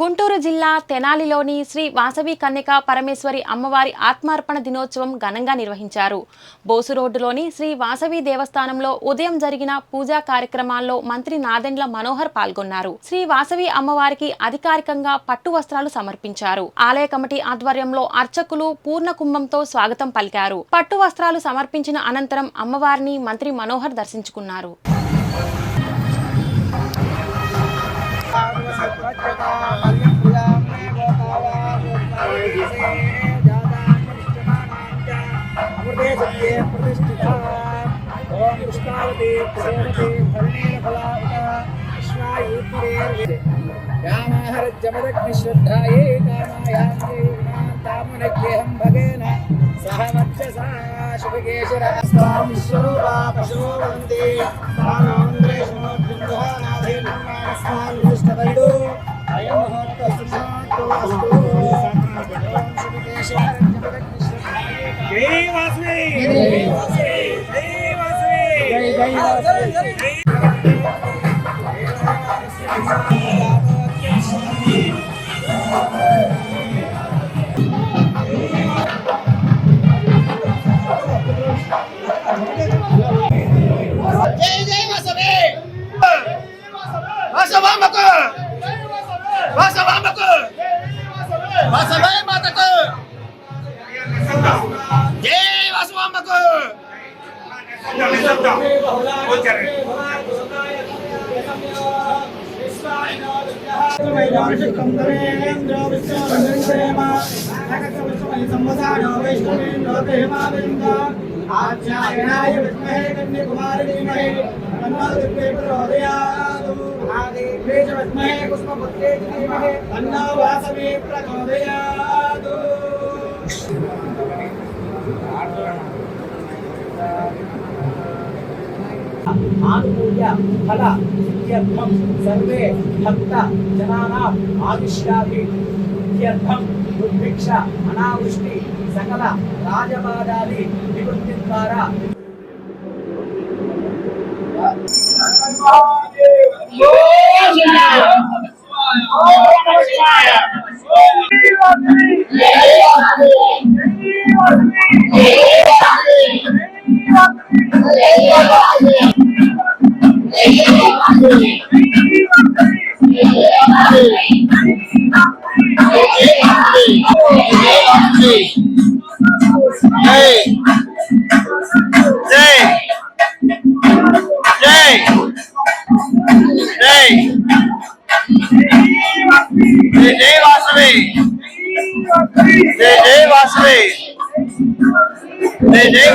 గుంటూరు జిల్లా తెనాలిలోని శ్రీ వాసవి కన్యక పరమేశ్వరి అమ్మవారి ఆత్మార్పణ దినోత్సవం ఘనంగా నిర్వహించారు. బోసు రోడ్డులోని శ్రీ వాసవి దేవస్థానంలో ఉదయం జరిగిన పూజా కార్యక్రమాల్లో మంత్రి నాదెండ్ల మనోహర్ పాల్గొన్నారు. శ్రీ వాసవి అమ్మవారికి అధికారికంగా పట్టు వస్త్రాలు సమర్పించారు. ఆలయ కమిటీ ఆధ్వర్యంలో అర్చకులు పూర్ణ కుంభంతో స్వాగతం పలికారు. పట్టు వస్త్రాలు సమర్పించిన అనంతరం అమ్మవారిని మంత్రి మనోహర్ దర్శించుకున్నారు. श्रद्धाये कामायामुनग्रेहं भगेन सह मध्यसा शुभकेशरस्तां विश्वरूपा पशवो वन्दे स्थानोन्द्रेशमोद्गृहानाधेनुष्टवैडो अयं मुहूर्तसुशान्तोऽस्तु शुभकेशरं जय वासुदेव వాసవి జై జై జై జై Vasavi No, me stop down. Go there. आचार्याय Kanyakumari धीमहि तन्नो दिव्ये प्रचोदयात् महादेवे च पुष्पपुत्रे धीमहि तन्नो वासवे ఆనుకూల్య ఫల ఇత్యర్థం సర్వే భక్త జనానాం ఆవిష్యాభి ఇత్యర్థం దుర్భిక్ష అనావృష్టి సకల రాజబాధాది నివృత్తి ద్వారా జై They, they,